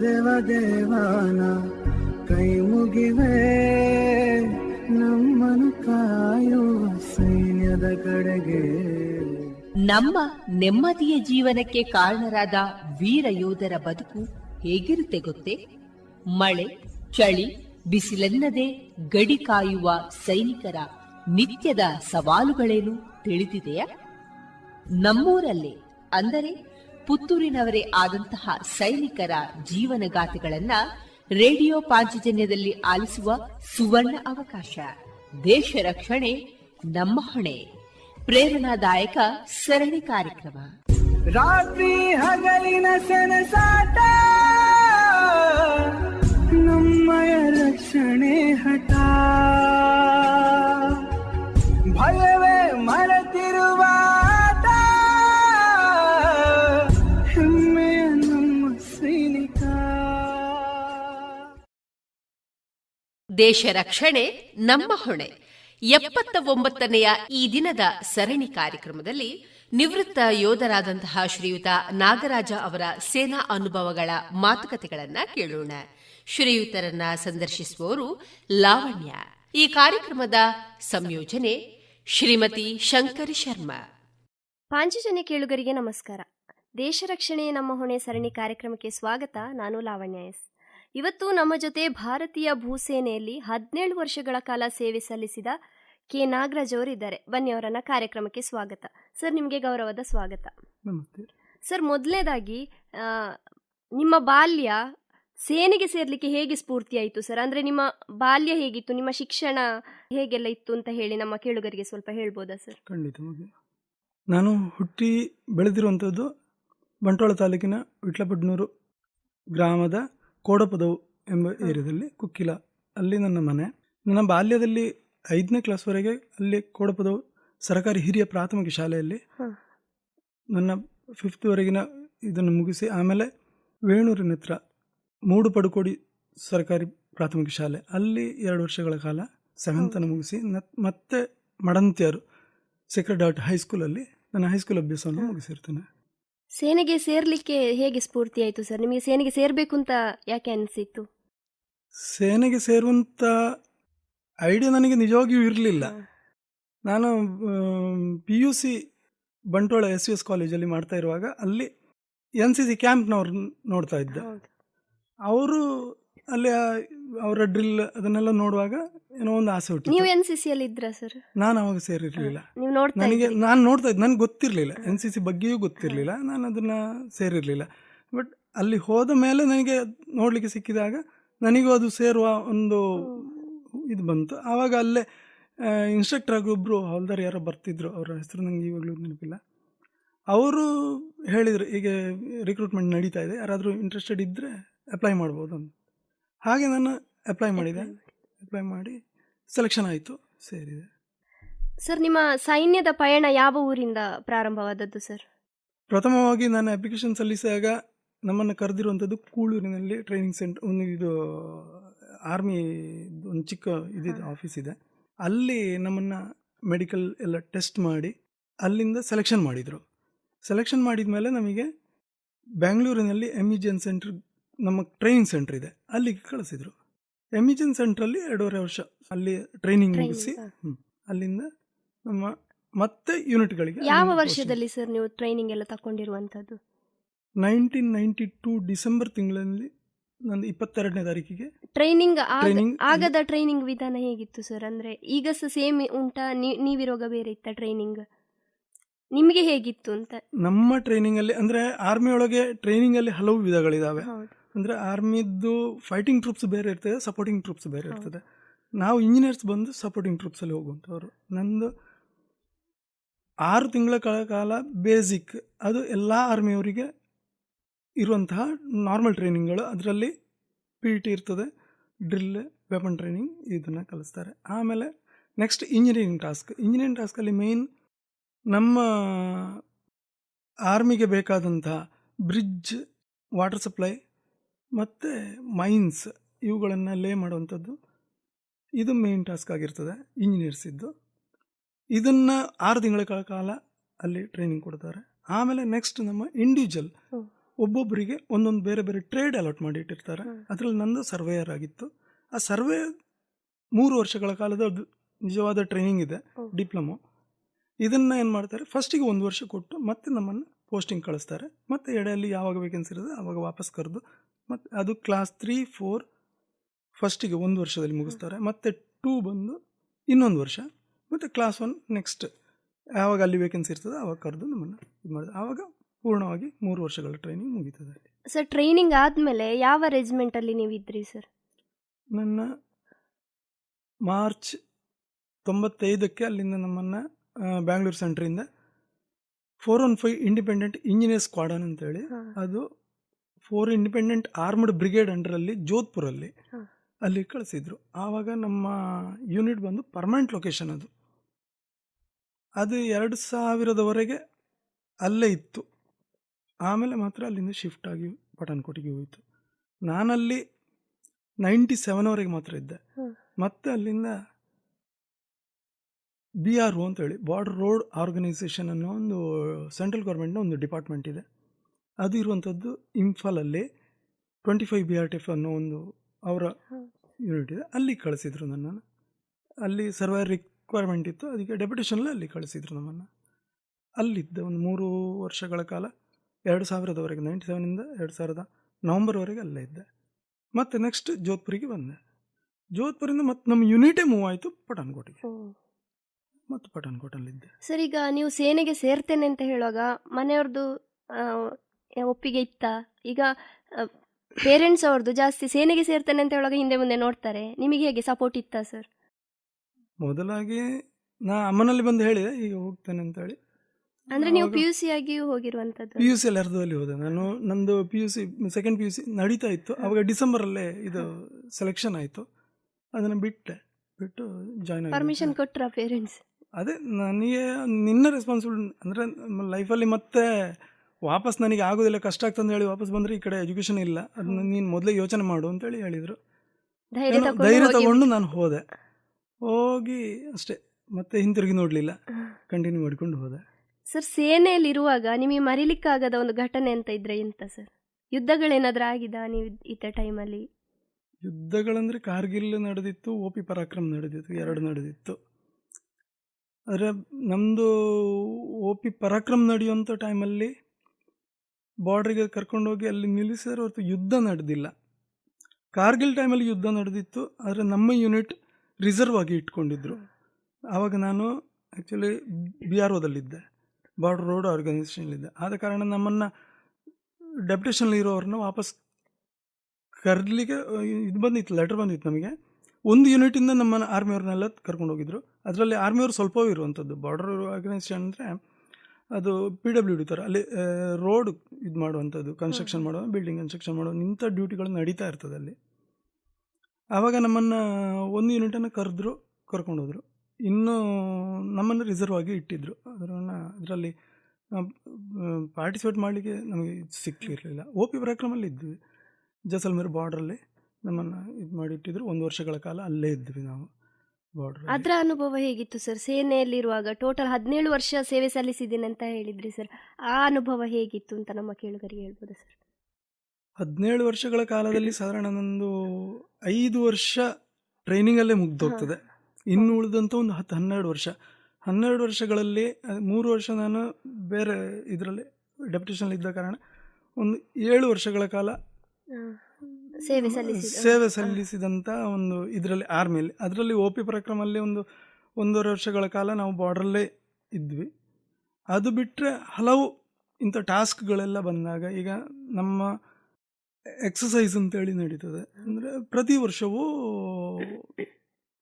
ದೇವ ದೇವ ದೇವಾನ, ಕೈ ಮುಗಿವೆ ನಮ್ಮನು ಕಾಯುವ ಸೈನ್ಯದ ಕಡೆಗೆ. ನಮ್ಮ ನೆಮ್ಮದಿಯ ಜೀವನಕ್ಕೆ ಕಾರಣರಾದ ವೀರ ಯೋಧರ ಬದುಕು ಹೇಗಿರುತ್ತೆ ಗೊತ್ತೇ? ಮಳೆ, ಚಳಿ, ಬಿಸಿಲೆನ್ನದೆ ಗಡಿ ಕಾಯುವ ಸೈನಿಕರ ನಿತ್ಯದ ಸವಾಲುಗಳೇನು ತಿಳಿದಿದೆಯಾ? ನಮ್ಮೂರಲ್ಲೇ, ಅಂದರೆ ಪುತ್ತೂರಿನವರೇ ಆದಂತಹ ಸೈನಿಕರ ಜೀವನಗಾಥೆಗಳನ್ನ ರೇಡಿಯೋ ಪಾಂಚಜನ್ಯದಲ್ಲಿ ಆಲಿಸುವ ಸುವರ್ಣ ಅವಕಾಶ. ದೇಶ ರಕ್ಷಣೆ, ನಮ್ಮ ಹೊಣೆ. ಪ್ರೇರಣಾದಾಯಕ ಸರಣಿ ಕಾರ್ಯಕ್ರಮ. ರಾತ್ರಿ ಹಗಲಿನ ಸೆಣಸಾಟ ನಮ್ಮಯ ರಕ್ಷಣೆ ಹಠ. ಭಯವೇ ದೇಶ ರಕ್ಷಣೆ, ನಮ್ಮ ಹೊಣೆ. ಎಪ್ಪತ್ತ ಒಂಬತ್ತನೆಯ ಈ ದಿನದ ಸರಣಿ ಕಾರ್ಯಕ್ರಮದಲ್ಲಿ ನಿವೃತ್ತ ಯೋಧರಾದಂತಹ ಶ್ರೀಯುತ ನಾಗರಾಜ ಅವರ ಸೇನಾ ಅನುಭವಗಳ ಮಾತುಕತೆಗಳನ್ನ ಕೇಳೋಣ. ಶ್ರೀಯುತರನ್ನ ಸಂದರ್ಶಿಸುವವರು ಲಾವಣ್ಯ. ಈ ಕಾರ್ಯಕ್ರಮದ ಸಂಯೋಜನೆ ಶ್ರೀಮತಿ ಶಂಕರಿ ಶರ್ಮಾ. ಪಾಂಚಜನ್ಯ ಕೇಳುಗರಿಗೆ ನಮಸ್ಕಾರ. ದೇಶ ರಕ್ಷಣೆ ನಮ್ಮ ಹೊಣೆ ಸರಣಿ ಕಾರ್ಯಕ್ರಮಕ್ಕೆ ಸ್ವಾಗತ. ನಾನು ಲಾವಣ್ಯ ಎಸ್. ಇವತ್ತು ನಮ್ಮ ಜೊತೆ ಭಾರತೀಯ ಭೂಸೇನೆಯಲ್ಲಿ ಹದಿನೇಳು ವರ್ಷಗಳ ಕಾಲ ಸೇವೆ ಸಲ್ಲಿಸಿದ ಕೆ. ನಾಗರಾಜ್ ಅವರಿದ್ದಾರೆ. ಬನ್ನಿ ಅವರನ್ನ ಕಾರ್ಯಕ್ರಮಕ್ಕೆ ಸ್ವಾಗತ. ಸರ್ ನಿಮಗೆ ಗೌರವದ ಸ್ವಾಗತ. ನಮಸ್ತೆ. ಸರ್ ಮೊದಲನೇದಾಗಿ ನಿಮ್ಮ ಬಾಲ್ಯ ಸೇನೆಗೆ ಸೇರ್ಲಿಕ್ಕೆ ಹೇಗೆ ಸ್ಫೂರ್ತಿ ಆಯಿತು ಸರ್? ಅಂದ್ರೆ ನಿಮ್ಮ ಬಾಲ್ಯ ಹೇಗಿತ್ತು? ನಿಮ್ಮ ಶಿಕ್ಷಣ ಹೇಗೆಲ್ಲ ಇತ್ತು ಅಂತ ಹೇಳಿ ನಮ್ಮ ಕೇಳುಗರಿಗೆ ಸ್ವಲ್ಪ ಹೇಳ್ಬೋದಾ ಸರ್? ಖಂಡಿತ ನಾನು ಹುಟ್ಟಿ ಬೆಳೆದಿರುವಂಥದ್ದು ಬಂಟ್ವಾಳ ತಾಲೂಕಿನ ವಿಟ್ಲಪಡ್ನೂರು ಗ್ರಾಮದ ಕೋಡಪದವು ಎಂಬ ಏರಿಯಾದಲ್ಲಿ ಕುಕ್ಕಿಲ ಅಲ್ಲಿ ನನ್ನ ಮನೆ. ನನ್ನ ಬಾಲ್ಯದಲ್ಲಿ ಐದನೇ ಕ್ಲಾಸ್ವರೆಗೆ ಅಲ್ಲಿ ಕೋಡಪದವು ಸರ್ಕಾರಿ ಹಿರಿಯ ಪ್ರಾಥಮಿಕ ಶಾಲೆಯಲ್ಲಿ. ನನ್ನ ಫಿಫ್ತ್ವರೆಗಿನ ಇದನ್ನು ಮುಗಿಸಿ ಆಮೇಲೆ ವೇಣೂರಿನ ಹತ್ರ ಮೂಡು ಪಡುಕೋಡಿ ಸರ್ಕಾರಿ ಪ್ರಾಥಮಿಕ ಶಾಲೆ. ಅಲ್ಲಿ ಎರಡು ವರ್ಷಗಳ ಕಾಲ ಸೆವೆಂತನ್ನು ಮುಗಿಸಿ ಮತ್ತೆ ಮಡಂತಿಯರು ಸೆಕ್ರೆಡ್ ಆರ್ಟ್ ಹೈಸ್ಕೂಲಲ್ಲಿ ನನ್ನ ಹೈಸ್ಕೂಲ್ ಅಭ್ಯಾಸವನ್ನು ಮುಗಿಸಿರ್ತೇನೆ ಸೇನೆಗೆ ಸೇರ್ಲಿಕ್ಕೆ ಹೇಗೆ ಸ್ಫೂರ್ತಿ ಆಯಿತು ಸರ್? ನಿಮಗೆ ಸೇನೆಗೆ ಸೇರ್ಬೇಕು ಅಂತ ಯಾಕೆ ಅನಿಸಿತ್ತು? ಸೇನೆಗೆ ಸೇರುವಂಥ ಐಡಿಯಾ ನನಗೆ ನಿಜವಾಗಿಯೂ ಇರಲಿಲ್ಲ. ನಾನು P U C Bantwal S U S ಕಾಲೇಜಲ್ಲಿ ಮಾಡ್ತಾ ಇರುವಾಗ ಅಲ್ಲಿ ಎನ್ ಸಿ ಸಿ ಕ್ಯಾಂಪ್ನವ್ರು ನೋಡ್ತಾ ಇದ್ದೆ. ಅವರು ಅಲ್ಲಿ ಅವರ ಡ್ರಿಲ್ ಅದನ್ನೆಲ್ಲ ನೋಡುವಾಗ ಏನೋ ಒಂದು ಆಸೆ ನೀವು ಹುಟ್ಟಿತ್ತು ಎನ್ ಸಿ ಸಿ ಅಲ್ಲಿ ಇದ್ರ ಸರ್ ನಾನು ಅವಾಗ ಸೇರಿರಲಿಲ್ಲ. ನೀವು ನೋಡ್ತಾ ನನಗೆ. ನಾನು ನೋಡ್ತಾ ಇದ್ದೆ ನನಗೆ ಗೊತ್ತಿರಲಿಲ್ಲ. ಎನ್ ಸಿ ಸಿ ಬಗ್ಗೆಯೂ ಗೊತ್ತಿರಲಿಲ್ಲ. ನಾನು ಅದನ್ನು ಸೇರಿರಲಿಲ್ಲ. ಬಟ್ ಅಲ್ಲಿ ಹೋದ ಮೇಲೆ ನನಗೆ ನೋಡಲಿಕ್ಕೆ ಸಿಕ್ಕಿದಾಗ ನನಗೂ ಅದು ಸೇರುವ ಒಂದು ಇದು ಬಂತು. ಆವಾಗ ಅಲ್ಲೇ ಇನ್ಸ್ಟ್ರಕ್ಟರ್ ಆಗಿ ಒಬ್ಬರು ಹೊಲ್ದಾರ್ ಯಾರೋ ಬರ್ತಿದ್ರು. ಅವರ ಹೆಸರು ನನಗೆ ಇವಾಗಲೂ ನೆನಪಿಲ್ಲ. ಅವರು ಹೇಳಿದರು ಈಗ ರಿಕ್ರೂಟ್ಮೆಂಟ್ ನಡೀತಾ ಇದೆ. ಯಾರಾದರೂ ಇಂಟ್ರೆಸ್ಟೆಡ್ ಇದ್ದರೆ ಅಪ್ಲೈ ಮಾಡ್ಬೋದು ಅಂತ ಹಾಗೆ ನಾನು ಅಪ್ಲೈ ಮಾಡಿದೆ. ಅಪ್ಲೈ ಮಾಡಿ ಸೆಲೆಕ್ಷನ್ ಆಯಿತು ಸೇರಿದೆ. ಸರ್ ನಿಮ್ಮ ಸೈನ್ಯದ ಪಯಣ ಯಾವ ಊರಿಂದ ಪ್ರಾರಂಭವಾದದ್ದು ಸರ್ ಪ್ರಥಮವಾಗಿ ನಾನು ಅಪ್ಲಿಕೇಶನ್ ಸಲ್ಲಿಸಿದಾಗ ನಮ್ಮನ್ನು ಕರೆದಿರುವಂಥದ್ದು ಕೂಳೂರಿನಲ್ಲಿ ಟ್ರೈನಿಂಗ್ ಸೆಂಟರ್ ಒಂದು ಇದು ಆರ್ಮಿ ಒಂದು ಚಿಕ್ಕ ಇದಿದೆ ಆಫೀಸ್ ಇದೆ. ಅಲ್ಲಿ ನಮ್ಮನ್ನು ಮೆಡಿಕಲ್ ಎಲ್ಲ ಟೆಸ್ಟ್ ಮಾಡಿ ಅಲ್ಲಿಂದ ಸೆಲೆಕ್ಷನ್ ಮಾಡಿದರು. ಸೆಲೆಕ್ಷನ್ ಮಾಡಿದ ಮೇಲೆ ನಮಗೆ ಬ್ಯಾಂಗ್ಳೂರಿನಲ್ಲಿ ಎನ್ ಸೆಂಟ್ರ್ ನಮ್ಮ ಟ್ರೈನಿಂಗ್ ಸೆಂಟರ್ ಇದೆ. ಅಲ್ಲಿಗೆ ಕಳಿಸಿದ್ರು. ಎಮಿಜನ್ ಸೆಂಟ್ರಲ್ಲಿ ಎರಡೂವರೆ ವರ್ಷ ಅಲ್ಲಿ ಟ್ರೈನಿಂಗ್ ಮುಗಿಸಿ ಹ್ಮ್, ಅಲ್ಲಿಂದ ನಮ್ಮ ಮತ್ತೆ ಯೂನಿಟ್ಗಳಿಗೆ ಯಾವ ವರ್ಷದಲ್ಲಿ ಸರ್ ನೀವು ಟ್ರೈನಿಂಗ್ ಎಲ್ಲ ತಕೊಂಡಿರುವಂತದ್ದು ನೈನ್ಟೀನ್ ನೈಂಟಿ ಟೂ ಡಿಸೆಂಬರ್ ತಿಂಗಳಲ್ಲಿ ನಂದು ಇಪ್ಪತ್ತೆರಡನೇ ತಾರೀಕಿಗೆ ಟ್ರೈನಿಂಗ್ Training- ಆಗದ ಟ್ರೈನಿಂಗ್ ವಿಧಾನ ಹೇಗಿತ್ತು ಸರ್ ಅಂದ್ರೆ ಈಗ ಸಹ ಸೇಮ್ ಉಂಟಾ? ನೀ- ನೀವಿರುವಾಗ ಬೇರೆ ಇತ್ತ ಟ್ರೈನಿಂಗ್ ನಿಮಗೆ ಹೇಗಿತ್ತು ಅಂತ? ನಮ್ಮ ಟ್ರೈನಿಂಗಲ್ಲಿ ಅಂದರೆ ಆರ್ಮಿ ಒಳಗೆ ಟ್ರೈನಿಂಗಲ್ಲಿ ಹಲವು ವಿಧಗಳಿದ್ದಾವೆ ಹೌದು. ಅಂದರೆ ಆರ್ಮಿದ್ದು ಫೈಟಿಂಗ್ ಟ್ರೂಪ್ಸ್ ಬೇರೆ ಇರ್ತದೆ ಸಪೋರ್ಟಿಂಗ್ ಟ್ರೂಪ್ಸ್ ಬೇರೆ ಇರ್ತದೆ. ನಾವು ಇಂಜಿನಿಯರ್ಸ್ ಬಂದು ಸಪೋರ್ಟಿಂಗ್ ಟ್ರೂಪ್ಸಲ್ಲಿ ಹೋಗುವಂಥವ್ರು. ನಂದು ಆರು ತಿಂಗಳ ಕಾಲ ಕಾಲ ಬೇಸಿಕ್ ಅದು ಎಲ್ಲ ಆರ್ಮಿಯವರಿಗೆ ಇರುವಂತಹ ನಾರ್ಮಲ್ ಟ್ರೈನಿಂಗ್ಗಳು ಅದರಲ್ಲಿ ಪಿ ಟಿ ಇರ್ತದೆ ಡ್ರಿಲ್ ವೆಪನ್ ಟ್ರೈನಿಂಗ್ ಇದನ್ನು ಕಲಿಸ್ತಾರೆ. ಆಮೇಲೆ ನೆಕ್ಸ್ಟ್ ಇಂಜಿನಿಯರಿಂಗ್ ಟಾಸ್ಕ್ ಇಂಜಿನಿಯರಿಂಗ್ ಟಾಸ್ಕಲ್ಲಿ ಮೇಯ್ನ್ ನಮ್ಮ ಆರ್ಮಿಗೆ ಬೇಕಾದಂತಹ ಬ್ರಿಡ್ಜ್ ವಾಟರ್ ಸಪ್ಲೈ ಮತ್ತು ಮೈನ್ಸ್ ಇವುಗಳನ್ನು ಲೇ ಮಾಡುವಂಥದ್ದು ಇದು ಮೇನ್ ಟಾಸ್ಕ್ ಆಗಿರ್ತದೆ ಇಂಜಿನಿಯರ್ಸ್ ಇದ್ದು. ಇದನ್ನು ಆರು ತಿಂಗಳ ಕಾಲ ಅಲ್ಲಿ ಟ್ರೈನಿಂಗ್ ಕೊಡ್ತಾರೆ. ಆಮೇಲೆ ನೆಕ್ಸ್ಟ್ ನಮ್ಮ ಇಂಡಿವಿಜುವಲ್ ಒಬ್ಬೊಬ್ಬರಿಗೆ ಒಂದೊಂದು ಬೇರೆ ಬೇರೆ ಟ್ರೇಡ್ ಅಲಾಟ್ ಮಾಡಿ ಇಟ್ಟಿರ್ತಾರೆ. ಅದರಲ್ಲಿ ನಂದು ಸರ್ವೇಯರ್ ಆಗಿತ್ತು. ಆ ಸರ್ವೆ ಮೂರು ವರ್ಷಗಳ ಕಾಲದ ನಿಜವಾದ ಟ್ರೈನಿಂಗ್ ಇದೆ. ಡಿಪ್ಲೊಮೊ ಇದನ್ನು ಏನು ಮಾಡ್ತಾರೆ ಫಸ್ಟಿಗೆ ಒಂದು ವರ್ಷ ಕೊಟ್ಟು ಮತ್ತೆ ನಮ್ಮನ್ನು ಪೋಸ್ಟಿಂಗ್ ಕಳಿಸ್ತಾರೆ. ಮತ್ತೆ ಎಡೆಯಲ್ಲಿ ಯಾವಾಗ ವೇಕೆನ್ಸಿ ಇರುತ್ತೆ ಆವಾಗ ವಾಪಸ್ ಕರೆದು ಮತ್ತು ಅದು ಕ್ಲಾಸ್ ತ್ರೀ ಫೋರ್ ಫಸ್ಟಿಗೆ ಒಂದು ವರ್ಷದಲ್ಲಿ ಮುಗಿಸ್ತಾರೆ. ಮತ್ತು ಟೂ ಬಂದು ಇನ್ನೊಂದು ವರ್ಷ. ಮತ್ತು ಕ್ಲಾಸ್ ಒನ್ ನೆಕ್ಸ್ಟ್ ಯಾವಾಗ ಅಲ್ಲಿ ವೇಕೆನ್ಸಿ ಇರ್ತದೆ ಆವಾಗ ಕರೆದು ನಮ್ಮನ್ನು ಇದು ಮಾಡಿದೆ ಆವಾಗ ಪೂರ್ಣವಾಗಿ ಮೂರು ವರ್ಷಗಳ ಟ್ರೈನಿಂಗ್ ಮುಗೀತದೆ ಅಲ್ಲಿ. ಸರ್ ಟ್ರೈನಿಂಗ್ ಆದಮೇಲೆ ಯಾವ ರೆಜಿಮೆಂಟಲ್ಲಿ ನೀವು ಇದ್ರಿ ಸರ್ ನನ್ನ ಮಾರ್ಚ್ ತೊಂಬತ್ತೈದಕ್ಕೆ ಅಲ್ಲಿಂದ ನಮ್ಮನ್ನು Bangalore ಸೆಂಟ್ರಿಂದ four one five independent engineer squadron ಅಂತೇಳಿ ಅದು ಫೋರ್ ಇಂಡಿಪೆಂಡೆಂಟ್ ಆರ್ಮ್ಡ್ ಬ್ರಿಗೇಡ್ ಅಂಡರಲ್ಲಿ ಜೋಧ್ಪುರಲ್ಲಿ. ಅಲ್ಲಿ ಕಳಿಸಿದ್ರು. ಆವಾಗ ನಮ್ಮ ಯೂನಿಟ್ ಬಂದು ಪರ್ಮನೆಂಟ್ ಲೊಕೇಶನ್ ಅದು. ಅದು ಎರಡು ಸಾವಿರದವರೆಗೆ ಅಲ್ಲೇ ಇತ್ತು. ಆಮೇಲೆ ಮಾತ್ರ ಅಲ್ಲಿಂದ ಶಿಫ್ಟ್ ಆಗಿ ಪಠಾನ್ಕೋಟಿಗೆ ಹೋಯಿತು. ನಾನಲ್ಲಿ ನೈಂಟಿ ಸೆವೆನ್ವರೆಗೆ ಮಾತ್ರ ಇದ್ದೆ. ಮತ್ತೆ ಅಲ್ಲಿಂದ ಬಿ ಆರ್ ಒ ಅಂತೇಳಿ ಬಾರ್ಡರ್ ರೋಡ್ ಆರ್ಗನೈಸೇಷನ್ ಅನ್ನೋ ಒಂದು ಸೆಂಟ್ರಲ್ ಗೌರ್ಮೆಂಟ್ನ ಒಂದು ಡಿಪಾರ್ಟ್ಮೆಂಟ್ ಇದೆ. ಅದು ಇರುವಂಥದ್ದು ಇಂಫಾಲಲ್ಲಿ twenty five B R T F ಅನ್ನೋ ಒಂದು ಅವರ. ಯೂನಿಟ್ ಇದೆ. ಅಲ್ಲಿ ಕಳಿಸಿದ್ರು ನನ್ನನ್ನು. ಅಲ್ಲಿ ಸರ್ವೈರ್ ರಿಕ್ವೈರ್ಮೆಂಟ್ ಇತ್ತು. ಅದಕ್ಕೆ ಡೆಪ್ಯುಟೇಷನಲ್ಲಿ ಅಲ್ಲಿ ಕಳಿಸಿದ್ರು ನಮ್ಮನ್ನು. ಅಲ್ಲಿದ್ದೆ ಒಂದು ಮೂರು ವರ್ಷಗಳ ಕಾಲ ಎರಡು ಸಾವಿರದವರೆಗೆ ನೈಂಟಿ ಸೆವೆನಿಂದ ಎರಡು ಸಾವಿರದ ನವಂಬರ್ವರೆಗೆ ಅಲ್ಲೇ ಇದ್ದೆ. ಮತ್ತು ನೆಕ್ಸ್ಟ್ ಜೋಧ್ಪುರಿಗೆ ಬಂದೆ. ಜೋಧ್ಪುರಿಂದ ಮತ್ತು ನಮ್ಮ ಯೂನಿಟೇ ಮೂವ್ ಆಯಿತು ಪಠಾನ್ಕೋಟಿಗೆ ಮತ್ತು ಪಠಾನ್ಕೋಟಲ್ಲಿದ್ದೆ ಸರ್ ಈಗ ನೀವು ಸೇನೆಗೆ ಸೇರ್ತೇನೆ ಅಂತ ಹೇಳುವಾಗ ಮನೆಯವ್ರದ್ದು ಒಪ್ಪಿಗೆ ಇತ್ತ? ಈಗ ಪೇರೆಂಟ್ಸ್ ಅವ್ರದ್ದು ಜಾಸ್ತಿ ಸೇನೆಗೆ ಸೇರ್ತಾನೆ ಅಂತ ಹೇಳುವಾಗ ಹಿಂದೆ ಮುಂದೆ ನೋಡ್ತಾರೆ. ನಿಮಗೆ ಹೇಗೆ ಸಪೋರ್ಟ್ ಇತ್ತಾ ಸರ್ ಮೊದಲಾಗಿ ನಾ ಅಮ್ಮನಲ್ಲಿ ಬಂದು ಹೇಳಿದೆ ಈಗ ಹೋಗ್ತೇನೆ ಅಂತ ಹೇಳಿ. ಅಂದ್ರೆ ನೀವು ಪಿ ಯು ಸಿ ಆಗಿ ಹೋಗಿರುವಂತದ್ದು? ಪಿ ಯು ಸಿ ಅಲ್ಲಿ ಅರ್ಧದಲ್ಲಿ ಹೋದೆ. ನಾನು ನಂದು P U C second P U C ನಡೀತಾ ಇತ್ತು. ಅವಾಗ ಡಿಸೆಂಬರ್ ಅಲ್ಲೇ ಇದು ಸೆಲೆಕ್ಷನ್ ಆಯಿತು. ಅದನ್ನ ಬಿಟ್ಟೆ. ಬಿಟ್ಟು ಜಾಯ್ನ್ ಪರ್ಮಿಷನ್ ಕೊಟ್ರ ಪೇರೆಂಟ್ಸ್ ಅದೇ ನನಗೆ ನಿನ್ನ ರೆಸ್ಪಾನ್ಸಿಬಲ್ ಅಂದ್ರೆ ಲೈಫಲ್ಲಿ ಮತ್ತೆ ವಾಪಸ್ ನನಗೆ ಆಗೋದಿಲ್ಲ ಕಷ್ಟ ಅಂತ ಹೇಳಿ ವಾಪಸ್ ಬಂದರೆ ಈ ಕಡೆ ಎಜುಕೇಷನ್ ಇಲ್ಲ. ಅದನ್ನ ನೀನು ಮೊದಲೇ ಯೋಚನೆ ಮಾಡು ಅಂತೇಳಿ ಹೇಳಿದರು. ಧೈರ್ಯ ತಗೊಂಡು ನಾನು ಹೋದೆ. ಹೋಗಿ ಅಷ್ಟೇ ಮತ್ತೆ ಹಿಂತಿರುಗಿ ನೋಡಲಿಲ್ಲ. ಕಂಟಿನ್ಯೂ ಮಾಡ್ಕೊಂಡು ಹೋದೆ. ಸರ್ ಸೇನೆಯಲ್ಲಿ ಇರುವಾಗ ನಿಮಗೆ ಮರಿಲಿಕ್ಕಾಗದ ಒಂದು ಘಟನೆ ಅಂತ ಇದ್ರೆ ಎಂತ ಸರ್? ಯುದ್ಧಗಳೇನಾದರೂ ಆಗಿದಾ ನೀವು ಇದ್ದ ಟೈಮಲ್ಲಿ ಯುದ್ಧಗಳಂದರೆ ಕಾರ್ಗಿಲ್ ನಡೆದಿತ್ತು ಓ ಪಿ ಪರಾಕ್ರಮ್ ನಡೆದಿತ್ತು ಎರಡು ನಡೆದಿತ್ತು. ಆದರೆ ನಮ್ಮದು ಓ ಪಿ ಪರಾಕ್ರಮ್ ನಡೆಯುವಂಥ ಟೈಮಲ್ಲಿ ಬಾರ್ಡ್ರಿಗೆ ಕರ್ಕೊಂಡೋಗಿ ಅಲ್ಲಿ ನಿಲ್ಲಿಸಿದ್ರೆ ಹೊರತು ಯುದ್ಧ ನಡೆದಿಲ್ಲ. ಕಾರ್ಗಿಲ್ ಟೈಮಲ್ಲಿ ಯುದ್ಧ ನಡೆದಿತ್ತು, ಆದರೆ ನಮ್ಮ ಯೂನಿಟ್ ರಿಸರ್ವ್ ಆಗಿ ಇಟ್ಕೊಂಡಿದ್ರು. ಆವಾಗ ನಾನು ಆ್ಯಕ್ಚುಲಿ ಬಿ ಆರ್ ಒದಲ್ಲಿದ್ದೆ ಬಾರ್ಡರ್ ರೋಡ್ ಆರ್ಗನೈಸೇಷನ್ಲಿದ್ದೆ ಆದ ಕಾರಣ ನಮ್ಮನ್ನು ಡೆಪ್ಯುಟೇಷನಲ್ಲಿ ಇರೋವ್ರನ್ನ ವಾಪಸ್ ಕರ್ಲಿಕ್ಕೆ, ಇದು ಬಂದಿತ್ತು ಲೆಟರ್ ಬಂದಿತ್ತು ನಮಗೆ. ಒಂದು ಯೂನಿಟಿಂದ ನಮ್ಮನ್ನು ಆರ್ಮಿಯವ್ರನ್ನೆಲ್ಲ ಕರ್ಕೊಂಡು ಹೋಗಿದ್ರು. ಅದರಲ್ಲಿ ಆರ್ಮಿಯವ್ರು ಸ್ವಲ್ಪವೂ ಇರುವಂಥದ್ದು. ಬಾರ್ಡರ್ ಆರ್ಗನೈಸೇಷನ್ ಅಂದರೆ ಅದು ಪಿ ಡಬ್ಲ್ಯೂ ಡಿ ಥರ ಅಲ್ಲಿ ರೋಡ್ ಇದು ಮಾಡುವಂಥದ್ದು ಕನ್ಸ್ಟ್ರಕ್ಷನ್ ಮಾಡೋ ಬಿಲ್ಡಿಂಗ್ ಕನ್ಸ್ಟ್ರಕ್ಷನ್ ಮಾಡೋ ಇಂಥ ಡ್ಯೂಟಿಗಳು ನಡೀತಾ ಇರ್ತದೆ ಅಲ್ಲಿ. ಆವಾಗ ನಮ್ಮನ್ನು ಒಂದು ಯೂನಿಟನ್ನು ಕರೆದ್ರು ಕರ್ಕೊಂಡೋದ್ರು ಇನ್ನೂ ನಮ್ಮನ್ನು ರಿಸರ್ವ್ ಆಗಿ ಇಟ್ಟಿದ್ದರು ಅದನ್ನು ಅದರಲ್ಲಿ ಪಾರ್ಟಿಸಿಪೇಟ್ ಮಾಡಲಿಕ್ಕೆ ನಮಗೆ ಸಿಕ್ಕಿರಲಿಲ್ಲ ಓ ಪಿ ಪರಾಕ್ರಮಲ್ಲಿ ಇದ್ವಿ. ಜೈಸಲ್ಮೇರ್ ಬಾರ್ಡ್ರಲ್ಲಿ ನಮ್ಮನ್ನು ಇದು ಮಾಡಿ ಇಟ್ಟಿದ್ರು. ಒಂದು ವರ್ಷಗಳ ಕಾಲ ಅಲ್ಲೇ ಇದ್ವಿ ನಾವು. ಅದರ ಅನುಭವ ಹೇಗಿತ್ತು ಸರ್ ಸೇನೆಯಲ್ಲಿರುವಾಗ ಟೋಟಲ್ ಹದಿನೇಳು ವರ್ಷ ಸೇವೆ ಸಲ್ಲಿಸಿದ್ದೇನೆ ಅಂತ ಹೇಳಿದ್ರಿ ಸರ್ ಆ ಅನುಭವ ಹೇಗಿತ್ತು ಅಂತ ನಮ್ಮ ಕೇಳುಗರಿಗೆ ಹೇಳ್ಬೋದು ಸರ್ ಹದಿನೇಳು ವರ್ಷಗಳ ಕಾಲದಲ್ಲಿ ಸಾಧಾರಣ ನಂದು ಐದು ವರ್ಷ ಟ್ರೈನಿಂಗಲ್ಲೇ ಮುಗ್ದೋಗ್ತದೆ. ಇನ್ನು ಉಳಿದಂಥ ಒಂದು ಹತ್ತು ಹನ್ನೆರಡು ವರ್ಷ. ಹನ್ನೆರಡು ವರ್ಷಗಳಲ್ಲಿ ಮೂರು ವರ್ಷ ನಾನು ಬೇರೆ ಇದರಲ್ಲಿ ಡೆಪ್ಯುಟೇಷನಲ್ಲಿ ಇದ್ದ ಕಾರಣ ಒಂದು ಏಳು ವರ್ಷಗಳ ಕಾಲ ಸೇವೆ ಸಲ್ಲಿಸಿದ ಸೇವೆ ಸಲ್ಲಿಸಿದಂಥ ಒಂದು ಇದರಲ್ಲಿ ಆರ್ಮಿಯಲ್ಲಿ ಅದರಲ್ಲಿ ಓ ಪಿ ಪ್ರಕ್ರಮಲ್ಲಿ ಒಂದು ಒಂದೂವರೆ ವರ್ಷಗಳ ಕಾಲ ನಾವು ಬಾರ್ಡ್ರಲ್ಲೇ ಇದ್ವಿ. ಅದು ಬಿಟ್ಟರೆ ಹಲವು ಇಂಥ ಟಾಸ್ಕ್ಗಳೆಲ್ಲ ಬಂದಾಗ ಈಗ ನಮ್ಮ ಎಕ್ಸಸೈಸ್ ಅಂತೇಳಿ ನಡೀತದೆ. ಅಂದರೆ ಪ್ರತಿ ವರ್ಷವೂ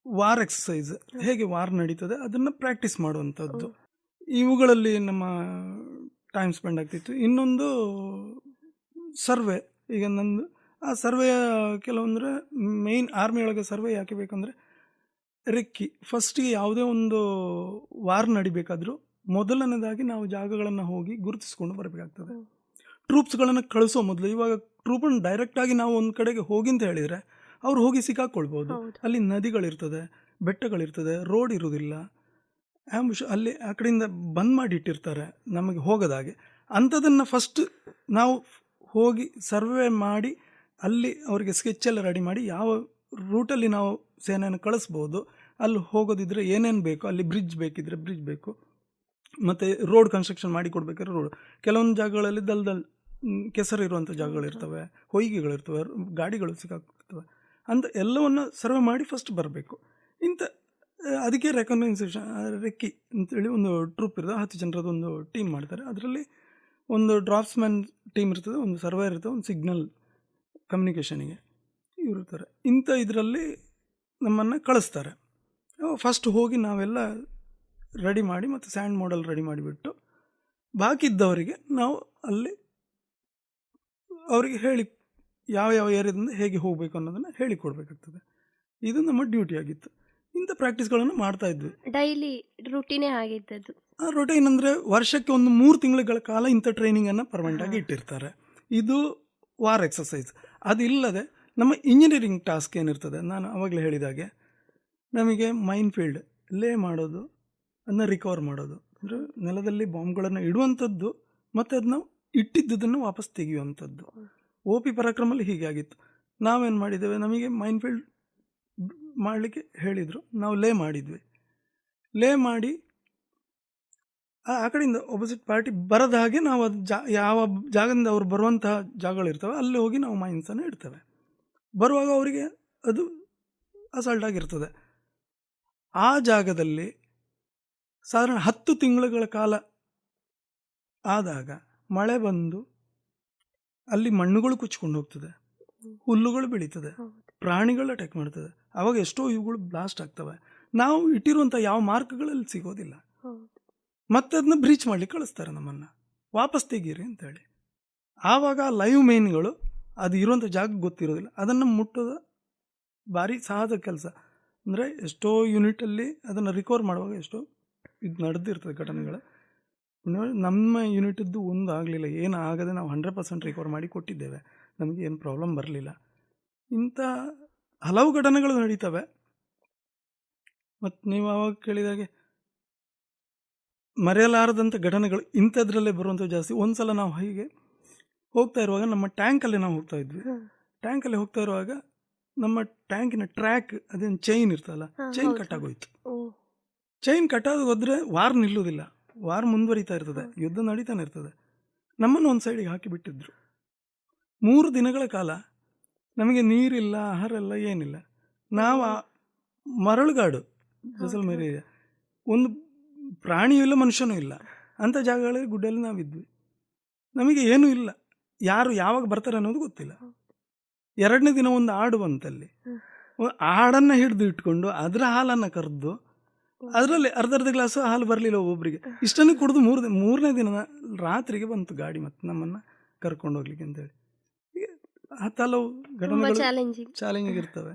ವಾರ್ ಎಕ್ಸಸೈಸ್ ಹೇಗೆ ವಾರ್ ನಡೀತದೆ ಅದನ್ನು ಪ್ರಾಕ್ಟೀಸ್ ಮಾಡುವಂಥದ್ದು. ಇವುಗಳಲ್ಲಿ ನಮ್ಮ ಟೈಮ್ ಸ್ಪೆಂಡ್ ಆಗ್ತಿತ್ತು. ಇನ್ನೊಂದು ಸರ್ವೆ ಈಗ ನಂದು ಆ ಸರ್ವೆ ಕೆಲವೊಂದರೆ ಮೇಯ್ನ್ ಆರ್ಮಿ ಒಳಗೆ ಸರ್ವೆ ಯಾಕೆ ಬೇಕಂದರೆ ರೆಕ್ಕಿ. ಫಸ್ಟಿಗೆ ಯಾವುದೇ ಒಂದು ವಾರ್ ನಡಿಬೇಕಾದರೂ ಮೊದಲನೇದಾಗಿ ನಾವು ಜಾಗಗಳನ್ನು ಹೋಗಿ ಗುರುತಿಸ್ಕೊಂಡು ಬರಬೇಕಾಗ್ತದೆ. ಟ್ರೂಪ್ಸ್ಗಳನ್ನು ಕಳಿಸೋ ಮೊದಲು. ಇವಾಗ ಟ್ರೂಪನ್ನು ಡೈರೆಕ್ಟಾಗಿ ನಾವು ಒಂದು ಕಡೆಗೆ ಹೋಗಿ ಅಂತ ಹೇಳಿದರೆ ಅವ್ರು ಹೋಗಿ ಸಿಕ್ಕಾಕ್ಕೊಳ್ಬೋದು ಅಲ್ಲಿ ನದಿಗಳಿರ್ತದೆ ಬೆಟ್ಟಗಳಿರ್ತದೆ ರೋಡ್ ಇರೋದಿಲ್ಲ ಆ್ಯಂಬುಷ್ ಅಲ್ಲಿ ಆ ಕಡೆಯಿಂದ ಬಂದ್ ಮಾಡಿ ಇಟ್ಟಿರ್ತಾರೆ ನಮಗೆ ಹೋಗೋದಾಗೆ. ಅಂಥದನ್ನು ಫಸ್ಟ್ ನಾವು ಹೋಗಿ ಸರ್ವೆ ಮಾಡಿ ಅಲ್ಲಿ ಅವರಿಗೆ ಸ್ಕೆಚ್ ಎಲ್ಲ ರೆಡಿ ಮಾಡಿ ಯಾವ ರೂಟಲ್ಲಿ ನಾವು ಸೇನೆಯನ್ನು ಕಳಿಸ್ಬೋದು ಅಲ್ಲಿ ಹೋಗೋದಿದ್ರೆ ಏನೇನು ಬೇಕು ಅಲ್ಲಿ ಬ್ರಿಡ್ಜ್ ಬೇಕಿದ್ರೆ ಬ್ರಿಡ್ಜ್ ಬೇಕು ಮತ್ತು ರೋಡ್ ಕನ್ಸ್ಟ್ರಕ್ಷನ್ ಮಾಡಿ ಕೊಡಬೇಕಾದ್ರೆ ರೋಡ್ ಕೆಲವೊಂದು ಜಾಗಗಳಲ್ಲಿ ದಲ್ ದಲ್ ಮ್, ಕೆಸರು ಇರುವಂಥ ಜಾಗಗಳಿರ್ತವೆ ಹೊಯ್ಗೆಗಳಿರ್ತವೆ ಗಾಡಿಗಳು ಸಿಕ್ಕಾಕ್ತವೆ ಅಂತ ಎಲ್ಲವನ್ನು ಸರ್ವೆ ಮಾಡಿ ಫಸ್ಟ್ ಬರಬೇಕು. ಇಂಥ ಅದಕ್ಕೆ ರೆಕಗ್ನೈಸೇಷನ್ ರೆಕ್ಕಿ ಅಂತೇಳಿ ಒಂದು ಟ್ರೂಪ್ ಇರ್ತದೆ ಹತ್ತು ಜನರದ್ದು ಒಂದು ಟೀಮ್ ಮಾಡ್ತಾರೆ. ಅದರಲ್ಲಿ ಒಂದು ಡ್ರಾಪ್ಸ್ಮ್ಯಾನ್ ಟೀಮ್ ಇರ್ತದೆ ಒಂದು ಸರ್ವೆ ಇರ್ತದೆ ಒಂದು ಸಿಗ್ನಲ್ ಕಮ್ಯುನಿಕೇಷನಿಗೆ ಇವರು ಇರ್ತಾರೆ ಇಂಥ ಇದರಲ್ಲಿ ನಮ್ಮನ್ನು ಕಳಿಸ್ತಾರೆ. ಫಸ್ಟ್ ಹೋಗಿ ನಾವೆಲ್ಲ ರೆಡಿ ಮಾಡಿ ಮತ್ತು ಸ್ಯಾಂಡ್ ಮಾಡೆಲ್ ರೆಡಿ ಮಾಡಿಬಿಟ್ಟು ಬಾಕಿ ಇದ್ದವರಿಗೆ ನಾವು ಅಲ್ಲಿ ಅವರಿಗೆ ಹೇಳಿ ಯಾವ ಯಾವ ಏರಿಯಾದಿಂದ ಹೇಗೆ ಹೋಗಬೇಕು ಅನ್ನೋದನ್ನು ಹೇಳಿಕೊಡ್ಬೇಕಾಗ್ತದೆ ಇದು ನಮ್ಮ ಡ್ಯೂಟಿ ಆಗಿತ್ತು. ಇಂಥ ಪ್ರಾಕ್ಟೀಸ್ಗಳನ್ನು ಮಾಡ್ತಾ ಇದ್ವಿ. ಡೈಲಿ ರೂಟೀನೇ ಆಗಿದ್ದದ್ದು. ಆ ರೊಟೀನ್ ಅಂದರೆ ವರ್ಷಕ್ಕೆ ಒಂದು ಮೂರು ತಿಂಗಳ ಕಾಲ ಇಂಥ ಟ್ರೈನಿಂಗನ್ನು ಪರ್ಮನೆಂಟಾಗಿ ಇಟ್ಟಿರ್ತಾರೆ. ಇದು ವಾರ್ ಎಕ್ಸಸೈಸ್ ಅದಿಲ್ಲದೆ ನಮ್ಮ ಇಂಜಿನಿಯರಿಂಗ್ ಟಾಸ್ಕ್ ಏನಿರ್ತದೆ, ನಾನು ಅವಾಗಲೇ ಹೇಳಿದಾಗೆ ನಮಗೆ ಮೈನ್ ಫೀಲ್ಡ್ ಲೇ ಮಾಡೋದು ಅದನ್ನ ರಿಕವರ್ ಮಾಡೋದು. ಅಂದರೆ ನೆಲದಲ್ಲಿ ಬಾಂಬ್ಗಳನ್ನು ಇಡುವಂಥದ್ದು, ಮತ್ತು ಅದನ್ನ ಇಟ್ಟಿದ್ದುದನ್ನು ವಾಪಸ್ ತೆಗೆಯುವಂಥದ್ದು. ಒ ಪಿ ಪರಾಕ್ರಮಲ್ಲಿ ಹೀಗೆ ಆಗಿತ್ತು. ನಾವೇನು ಮಾಡಿದ್ದೇವೆ, ನಮಗೆ ಮೈನ್ ಫೀಲ್ಡ್ ಮಾಡಲಿಕ್ಕೆ ಹೇಳಿದರು, ನಾವು ಲೇ ಮಾಡಿದ್ವಿ. ಲೇ ಮಾಡಿ ಆ ಕಡೆಯಿಂದ ಒಪೋಸಿಟ್ ಪಾರ್ಟಿ ಬರದ ಹಾಗೆ ನಾವು ಅದು ಜಾ ಯಾವ ಜಾಗದಿಂದ ಅವ್ರು ಬರುವಂತಹ ಜಾಗಗಳಿರ್ತವೆ ಅಲ್ಲಿ ಹೋಗಿ ನಾವು ಮೈನ್ಸನ್ನು ಇಡ್ತೇವೆ. ಬರುವಾಗ ಅವರಿಗೆ ಅದು ಅಸಾಲ್ಟ್ ಆಗಿರ್ತದೆ. ಆ ಜಾಗದಲ್ಲಿ ಸಾಧಾರಣ ಹತ್ತು ತಿಂಗಳುಗಳ ಕಾಲ ಆದಾಗ ಮಳೆ ಬಂದು ಅಲ್ಲಿ ಮಣ್ಣುಗಳು ಕುಚ್ಕೊಂಡು ಹೋಗ್ತದೆ. ಹುಲ್ಲುಗಳು ಬೆಳೀತದೆ. ಪ್ರಾಣಿಗಳು ಅಟ್ಯಾಕ್ ಮಾಡ್ತದೆ. ಅವಾಗ ಎಷ್ಟೋ ಇವುಗಳು ಬ್ಲಾಸ್ಟ್ ಆಗ್ತವೆ. ನಾವು ಇಟ್ಟಿರುವಂಥ ಯಾವ ಮಾರ್ಕ್ಗಳಲ್ಲಿ ಸಿಗೋದಿಲ್ಲ. ಮತ್ತೆ ಅದನ್ನ ಬ್ರೀಚ್ ಮಾಡ್ಲಿಕ್ಕೆ ಕಳಿಸ್ತಾರೆ ನಮ್ಮನ್ನು. ವಾಪಸ್ ತೆಗೀರಿ ಅಂತೇಳಿ. ಆವಾಗ ಲೈವ್ ಮೇನ್ಗಳು ಅದು ಇರುವಂಥ ಜಾಗ ಗೊತ್ತಿರೋದಿಲ್ಲ. ಅದನ್ನು ಮುಟ್ಟೋದು ಭಾರಿ ಸಹಜ ಕೆಲಸ. ಅಂದರೆ ಎಷ್ಟೋ ಯೂನಿಟಲ್ಲಿ ಅದನ್ನು ರಿಕವರ್ ಮಾಡುವಾಗ ಎಷ್ಟೋ ಇದು ನಡೆದಿರ್ತದೆ ಘಟನೆಗಳು. ನಮ್ಮ ಯೂನಿಟದ್ದು ಒಂದು ಆಗಲಿಲ್ಲ. ಏನು ಆಗದೆ ನಾವು ಹಂಡ್ರೆಡ್ ಪರ್ಸೆಂಟ್ ರಿಕವರ್ ಮಾಡಿ ಕೊಟ್ಟಿದ್ದೇವೆ. ನಮಗೆ ಏನು ಪ್ರಾಬ್ಲಮ್ ಬರಲಿಲ್ಲ. ಇಂಥ ಹಲವು ಘಟನೆಗಳು ನಡೀತವೆ. ಮತ್ತು ನೀವು ಆವಾಗ ಕೇಳಿದಾಗೆ ಮರೆಯಲಾರದಂಥ ಘಟನೆಗಳು ಇಂಥದ್ರಲ್ಲೇ ಬರುವಂಥ ಜಾಸ್ತಿ. ಒಂದು ಸಲ ನಾವು ಹೀಗೆ ಹೋಗ್ತಾ ಇರುವಾಗ ನಮ್ಮ ಟ್ಯಾಂಕಲ್ಲಿ ನಾವು ಹೋಗ್ತಾ ಇದ್ವಿ. ಟ್ಯಾಂಕಲ್ಲಿ ಹೋಗ್ತಾ ಇರುವಾಗ ನಮ್ಮ ಟ್ಯಾಂಕಿನ ಟ್ರ್ಯಾಕ್ ಅದೇನು ಚೈನ್ ಇರ್ತಲ್ಲ ಚೈನ್ ಕಟ್ ಕಟ್ಟಾಗೋಯ್ತು. ಓ. ಚೈನ್ ಕಟ್ಟಾದ ಹೋದ್ರೆ ವಾರ್ ನಿಲ್ಲುವುದಿಲ್ಲ. ವಾರ್ ಮುಂದುವರಿತಾ ಇರ್ತದೆ ಯುದ್ಧ ನಡೀತಾನೆ ಇರ್ತದೆ. ನಮ್ಮನ್ನು ಒಂದು ಸೈಡಿಗೆ ಹಾಕಿ ಬಿಟ್ಟಿದ್ರು ಮೂರು ದಿನಗಳ ಕಾಲ ನಮಗೆ ನೀರಿಲ್ಲ ಆಹಾರ ಇಲ್ಲ ಏನಿಲ್ಲ. ನಾವು ಮರಳುಗಾಡು ಜಸಲ್ಮೇರಿ ಏರಿಯಾ. ಒಂದು ಪ್ರಾಣಿಯೂ ಇಲ್ಲ ಮನುಷ್ಯನೂ ಇಲ್ಲ. ಅಂಥ ಜಾಗಗಳಲ್ಲಿ ಗುಡ್ಡಲ್ಲಿ ನಾವಿದ್ವಿ ನಮಗೆ ಏನೂ ಇಲ್ಲ. ಯಾರು ಯಾವಾಗ ಬರ್ತಾರೆ ಅನ್ನೋದು ಗೊತ್ತಿಲ್ಲ. ಎರಡನೇ ದಿನ ಒಂದು ಆಡು ಬಂತಲ್ಲಿ. ಆಡನ್ನು ಹಿಡಿದು ಇಟ್ಕೊಂಡು ಅದರ ಹಾಲನ್ನು ಕರೆದು ಅದರಲ್ಲಿ ಅರ್ಧ ಅರ್ಧ ಗ್ಲಾಸು ಹಾಲು ಬರಲಿಲ್ಲ ಒಬ್ಬೊಬ್ಬರಿಗೆ ಇಷ್ಟನ್ನು ಕುಡಿದು ಮೂರು ದಿನ ಮೂರನೇ ದಿನ ರಾತ್ರಿಗೆ ಬಂತು ಗಾಡಿ ಮತ್ತೆ ನಮ್ಮನ್ನು ಕರ್ಕೊಂಡು ಹೋಗ್ಲಿಕ್ಕೆ ಅಂತೇಳಿ. ಹತ್ತಲವು ಘಟನೆಗಳು ಚಾಲೆಂಜಿಂಗ್ ಇರ್ತವೆ.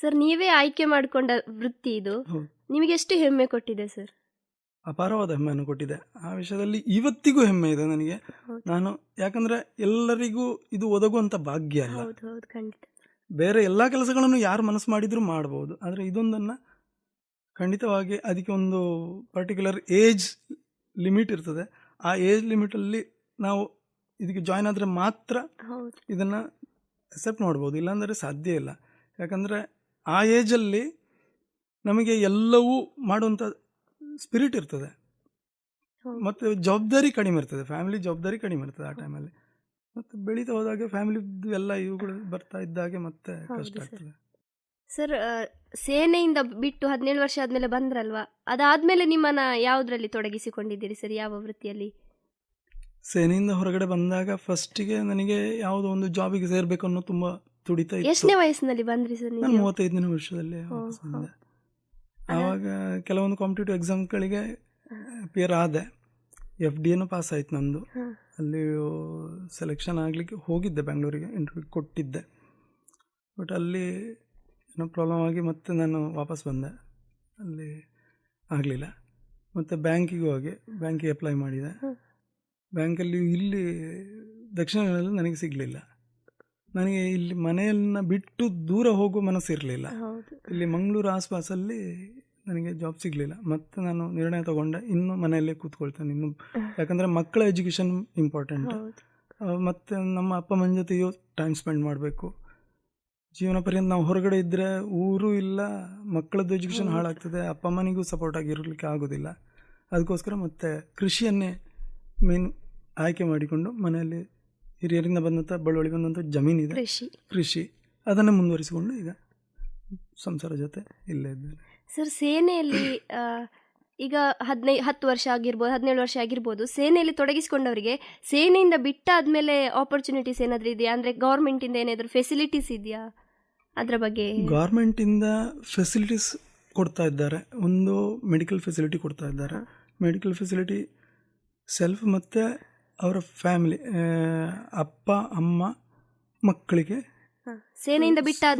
ಸರ್ ನೀವೇ ಆಯ್ಕೆ ಮಾಡಿಕೊಂಡ ವೃತ್ತಿ ಇದು. ನಿಮಗೆ ಎಷ್ಟು ಹೆಮ್ಮೆ ಕೊಟ್ಟಿದೆ ಸರ್? ಅಪಾರವಾದ ಹೆಮ್ಮೆಯನ್ನು ಕೊಟ್ಟಿದೆ. ಆ ವಿಷಯದಲ್ಲಿ ಇವತ್ತಿಗೂ ಹೆಮ್ಮೆ ಇದೆ ನನಗೆ. ನಾನು ಯಾಕಂದ್ರೆ ಎಲ್ಲರಿಗೂ ಇದು ಒದಗುವಂತ ಭಾಗ್ಯ ಅಲ್ಲ. ಹೌದು ಹೌದು ಖಂಡಿತ. ಬೇರೆ ಎಲ್ಲ ಕೆಲಸಗಳನ್ನು ಯಾರು ಮನಸ್ಸು ಮಾಡಿದ್ರು ಮಾಡ್ಬೋದು. ಆದರೆ ಇದೊಂದನ್ನು ಖಂಡಿತವಾಗಿ ಅದಕ್ಕೆ ಒಂದು ಪರ್ಟಿಕ್ಯುಲರ್ ಏಜ್ ಲಿಮಿಟ್ ಇರ್ತದೆ. ಆ ಏಜ್ ಲಿಮಿಟಲ್ಲಿ ನಾವು ಇದಕ್ಕೆ ಜಾಯ್ನ್ ಆದರೆ ಮಾತ್ರ ಹೌದು. ಇದನ್ನು ಅಕ್ಸೆಪ್ಟ್ ಮಾಡ್ಬೋದು ಇಲ್ಲಾಂದರೆ ಸಾಧ್ಯ ಇಲ್ಲ. ಯಾಕಂದರೆ ಆ ಏಜಲ್ಲಿ ನಮಗೆ ಎಲ್ಲವೂ ಮಾಡುವಂಥ ಸ್ಪಿರಿಟ್ ಇರ್ತದೆ. ಮತ್ತು ಜವಾಬ್ದಾರಿ ಕಡಿಮೆ ಇರ್ತದೆ. ಫ್ಯಾಮಿಲಿ ಜವಾಬ್ದಾರಿ ಕಡಿಮೆ ಇರ್ತದೆ ಆ ಟೈಮಲ್ಲಿ ಮತ್ತು ಬೆಳೀತಾ ಹೋದಾಗ ಫ್ಯಾಮಿಲಿ ಎಲ್ಲ ಇವುಗಳು ಬರ್ತಾ ಇದ್ದಾಗೆ ಮತ್ತೆ ಕಷ್ಟ. ಆಗ್ತದೆ. ಸರ್ ಸೇನೆಯಿಂದ ಬಿಟ್ಟು ಹದಿನೇಳು ವರ್ಷ ಆದ್ಮೇಲೆ ಬಂದ್ರಲ್ವಾ? ಅದಾದ್ಮೇಲೆ ನಿಮ್ಮನ್ನ ಯಾವ್ದ್ರಲ್ಲಿ ತೊಡಗಿಸಿಕೊಂಡಿದ್ದೀರಿ ಸರ್ ಯಾವ ವೃತ್ತಿಯಲ್ಲಿ? ಸೇನೆಯಿಂದ ಹೊರಗಡೆ ಬಂದಾಗ ಫಸ್ಟಿಗೆ ನನಗೆ ಯಾವುದೋ ಒಂದು ಜಾಬಿಗೆ ಸೇರಬೇಕು ಅನ್ನೋ ತುಂಬ ತುಡಿತಾ ಎಷ್ಟನೇ ವಯಸ್ಸಿನಲ್ಲಿ ಬಂದ್ರಿ ಸರ್ ನಾನು ನೀವು? ಮೂವತ್ತೈದನೇ ವರ್ಷದಲ್ಲಿ ಆವಾಗ ಕೆಲವೊಂದು ಕಾಂಪಿಟೇಟಿವ್ ಎಕ್ಸಾಮ್ಗಳಿಗೆ ಅಪಿಯರ್ ಆದೆ. ಎಫ್ ಡಿ ಎನು ಪಾಸ್ ಆಯ್ತು ನಂದು. ಅಲ್ಲಿ ಸೆಲೆಕ್ಷನ್ ಆಗಲಿಕ್ಕೆ ಹೋಗಿದ್ದೆ ಬೆಂಗಳೂರಿಗೆ ಇಂಟರ್ವ್ಯೂ ಕೊಟ್ಟಿದ್ದೆ. ಬಟ್ ಅಲ್ಲಿ ಏನೋ ಪ್ರಾಬ್ಲಮ್ ಆಗಿ ಮತ್ತೆ ನಾನು ವಾಪಸ್ ಬಂದೆ. ಅಲ್ಲಿ ಆಗಲಿಲ್ಲ. ಮತ್ತು ಬ್ಯಾಂಕಿಗೂ ಹೋಗಿ ಬ್ಯಾಂಕಿಗೆ ಅಪ್ಲೈ ಮಾಡಿದೆ. ಬ್ಯಾಂಕಲ್ಲಿ ಇಲ್ಲಿ ದಕ್ಷಿಣ ಕನ್ನಡದಲ್ಲಿ ನನಗೆ ಸಿಗಲಿಲ್ಲ. ನನಗೆ ಇಲ್ಲಿ ಮನೆಯನ್ನ ಬಿಟ್ಟು ದೂರ ಹೋಗೋ ಮನಸ್ಸಿರಲಿಲ್ಲ. ಇಲ್ಲಿ ಮಂಗಳೂರು ಆಸ್ಪಾಸಲ್ಲಿ ನನಗೆ ಜಾಬ್ ಸಿಗಲಿಲ್ಲ. ಮತ್ತೆ ನಾನು ನಿರ್ಣಯ ತಗೊಂಡೆ ಇನ್ನು ಮನೆಯಲ್ಲೇ ಕೂತ್ಕೊಳ್ತೇನೆ ಇನ್ನು. ಯಾಕಂದರೆ ಮಕ್ಕಳ ಎಜುಕೇಷನ್ ಇಂಪಾರ್ಟೆಂಟ್ ಮತ್ತು ನಮ್ಮ ಅಪ್ಪ ಅಮ್ಮನ ಜೊತೆಯೂ ಟೈಮ್ ಸ್ಪೆಂಡ್ ಮಾಡಬೇಕು. ಜೀವನ ಪರ್ಯಂತ ನಾವು ಹೊರಗಡೆ ಇದ್ದರೆ ಊರು ಇಲ್ಲ ಮಕ್ಕಳದ್ದು ಎಜುಕೇಷನ್. ಹಾಳಾಗ್ತದೆ ಅಪ್ಪ ಅಮ್ಮನಿಗೂ ಸಪೋರ್ಟ್ ಆಗಿರಲಿಕ್ಕೆ ಆಗೋದಿಲ್ಲ. ಅದಕ್ಕೋಸ್ಕರ ಮತ್ತೆ ಕೃಷಿಯನ್ನೇ ಮೇನ್ ಆಯ್ಕೆ ಮಾಡಿಕೊಂಡು ಮನೆಯಲ್ಲಿ ಹಿರಿಯರಿಂದ ಬಂದಂಥ ಬಳುವಳಿ ಬಂದಂಥ ಜಮೀನಿದೆ ಕೃಷಿ. ಕೃಷಿ. ಅದನ್ನೇ ಮುಂದುವರಿಸಿಕೊಂಡು ಈಗ ಸಂಸಾರ ಜೊತೆ ಇಲ್ಲೇ ಇದ್ದೇನೆ. ಸರ್ ಸೇನೆಯಲ್ಲಿ ಈಗ ಹದಿನೈ ಹತ್ತು ವರ್ಷ ಆಗಿರ್ಬೋದು ಹದಿನೇಳು ವರ್ಷ ಆಗಿರ್ಬೋದು ಸೇನೆಯಲ್ಲಿ ತೊಡಗಿಸಿಕೊಂಡವರಿಗೆ ಸೇನೆಯಿಂದ ಬಿಟ್ಟಾದ್ಮೇಲೆ ಆಪರ್ಚುನಿಟೀಸ್ ಏನಾದರೂ ಇದೆಯಾ? ಅಂದರೆ ಗೌರ್ಮೆಂಟಿಂದ ಏನಾದರೂ ಫೆಸಿಲಿಟೀಸ್ ಇದೆಯಾ? ಅದರ ಬಗ್ಗೆ. ಗೌರ್ಮೆಂಟಿಂದ ಫೆಸಿಲಿಟೀಸ್ ಕೊಡ್ತಾ ಇದ್ದಾರೆ. ಒಂದು ಮೆಡಿಕಲ್ ಫೆಸಿಲಿಟಿ ಕೊಡ್ತಾ ಇದ್ದಾರೆ. ಮೆಡಿಕಲ್ ಫೆಸಿಲಿಟಿ ಸೆಲ್ಫ್ ಮತ್ತು ಅವರ ಫ್ಯಾಮಿಲಿ ಅಪ್ಪ ಅಮ್ಮ ಮಕ್ಕಳಿಗೆ. ಸೇನೆಯಿಂದ ಬಿಟ್ಟಾದ